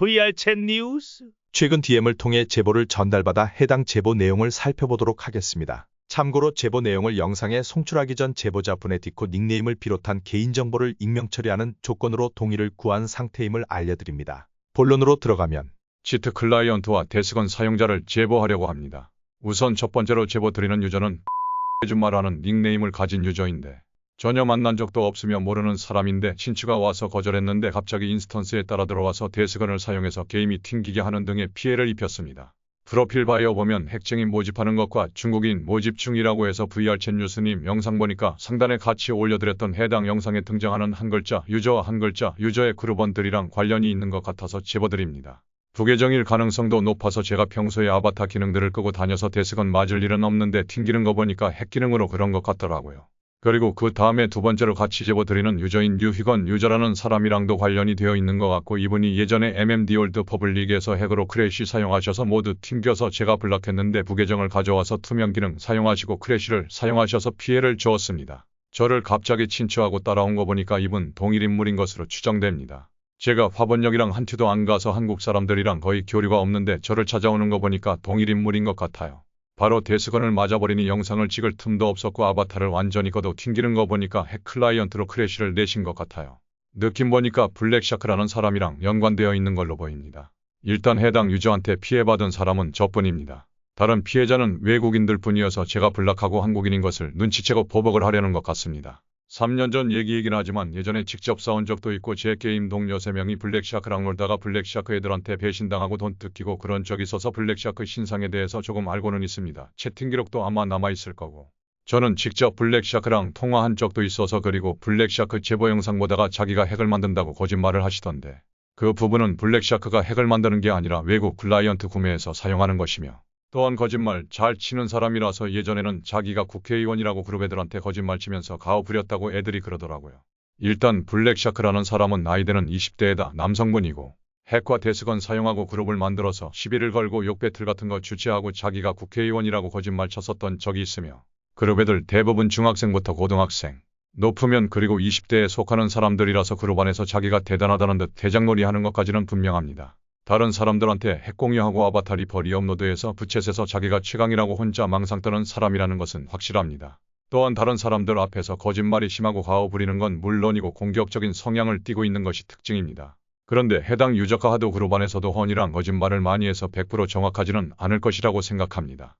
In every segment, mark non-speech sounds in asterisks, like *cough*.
VR챗 뉴스. 최근 DM을 통해 제보를 전달받아 해당 제보 내용을 살펴보도록 하겠습니다. 참고로 제보 내용을 영상에 송출하기 전 제보자분의 디코 닉네임을 비롯한 개인정보를 익명 처리하는 조건으로 동의를 구한 상태임을 알려드립니다. 본론으로 들어가면 치트 클라이언트와 데스건 사용자를 제보하려고 합니다. 우선 첫 번째로 제보 드리는 유저는 *laughs* 해준말하는 닉네임을 가진 유저인데 전혀 만난 적도 없으며 모르는 사람인데 친추가 와서 거절했는데 갑자기 인스턴스에 따라 들어와서 데스건을 사용해서 게임이 튕기게 하는 등의 피해를 입혔습니다. 프로필 바이오 보면 핵쟁이 모집하는 것과 중국인 모집 중이라고 해서 VR챗 뉴스님 영상 보니까 상단에 같이 올려드렸던 해당 영상에 등장하는 한 글자 유저와 한 글자 유저의 그룹원들이랑 관련이 있는 것 같아서 제보드립니다. 부계정일 가능성도 높아서 제가 평소에 아바타 기능들을 끄고 다녀서 데스건 맞을 일은 없는데 튕기는 거 보니까 핵 기능으로 그런 것 같더라고요. 그리고 그 다음에 두 번째로 같이 제보드리는 유저인 류희건 유저라는 사람이랑도 관련이 되어 있는 것 같고 이분이 예전에 MMD 올드 퍼블릭에서 핵으로 크래쉬 사용하셔서 모두 튕겨서 제가 블락했는데 부계정을 가져와서 투명 기능 사용하시고 크래쉬를 사용하셔서 피해를 주었습니다. 저를 갑자기 친추하고 따라온 거 보니까 이분 동일 인물인 것으로 추정됩니다. 제가 화번역이랑 한티도 안 가서 한국 사람들이랑 거의 교류가 없는데 저를 찾아오는 거 보니까 동일 인물인 것 같아요. 바로 데스건을 맞아버리니 영상을 찍을 틈도 없었고 아바타를 완전히 걷어 튕기는 거 보니까 핵 클라이언트로 크래쉬를 내신 것 같아요. 느낌 보니까 블랙샤크라는 사람이랑 연관되어 있는 걸로 보입니다. 일단 해당 유저한테 피해받은 사람은 저뿐입니다. 다른 피해자는 외국인들 뿐이어서 제가 블락하고 한국인인 것을 눈치채고 보복을 하려는 것 같습니다. 3년 전 얘기이긴 하지만 예전에 직접 싸운 적도 있고 제 게임 동료 3명이 블랙샤크랑 놀다가 블랙샤크 애들한테 배신당하고 돈 뜯기고 그런 적이 있어서 블랙샤크 신상에 대해서 조금 알고는 있습니다. 채팅 기록도 아마 남아있을 거고. 저는 직접 블랙샤크랑 통화한 적도 있어서 그리고 블랙샤크 제보 영상 보다가 자기가 핵을 만든다고 거짓말을 하시던데. 그 부분은 블랙샤크가 핵을 만드는 게 아니라 외국 클라이언트 구매해서 사용하는 것이며 또한 거짓말 잘 치는 사람이라서 예전에는 자기가 국회의원이라고 그룹 애들한테 거짓말 치면서 가오 부렸다고 애들이 그러더라고요. 일단 블랙샤크라는 사람은 나이대는 20대에다 남성분이고 핵과 데스건 사용하고 그룹을 만들어서 시비를 걸고 욕배틀 같은 거 주최하고 자기가 국회의원이라고 거짓말 쳤었던 적이 있으며 그룹 애들 대부분 중학생부터 고등학생 높으면 그리고 20대에 속하는 사람들이라서 그룹 안에서 자기가 대단하다는 듯 대장놀이 하는 것까지는 분명합니다. 다른 사람들한테 핵 공유하고 아바타 리퍼 리업로드해서 부채에서 자기가 최강이라고 혼자 망상 떠는 사람이라는 것은 확실합니다. 또한 다른 사람들 앞에서 거짓말이 심하고 가오 부리는 건 물론이고 공격적인 성향을 띠고 있는 것이 특징입니다. 그런데 해당 유저가 하도 그룹 안에서도 헌이랑 거짓말을 많이 해서 100% 정확하지는 않을 것이라고 생각합니다.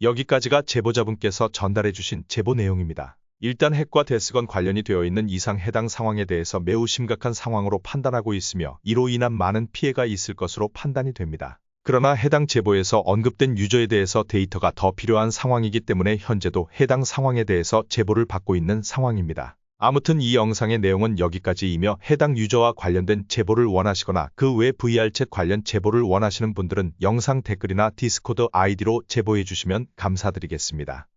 여기까지가 제보자분께서 전달해 주신 제보 내용입니다. 일단 핵과 데스건 관련이 되어 있는 이상 해당 상황에 대해서 매우 심각한 상황으로 판단하고 있으며 이로 인한 많은 피해가 있을 것으로 판단이 됩니다. 그러나 해당 제보에서 언급된 유저에 대해서 데이터가 더 필요한 상황이기 때문에 현재도 해당 상황에 대해서 제보를 받고 있는 상황입니다. 아무튼 이 영상의 내용은 여기까지이며 해당 유저와 관련된 제보를 원하시거나 그 외 VR챗 관련 제보를 원하시는 분들은 영상 댓글이나 디스코드 아이디로 제보해 주시면 감사드리겠습니다.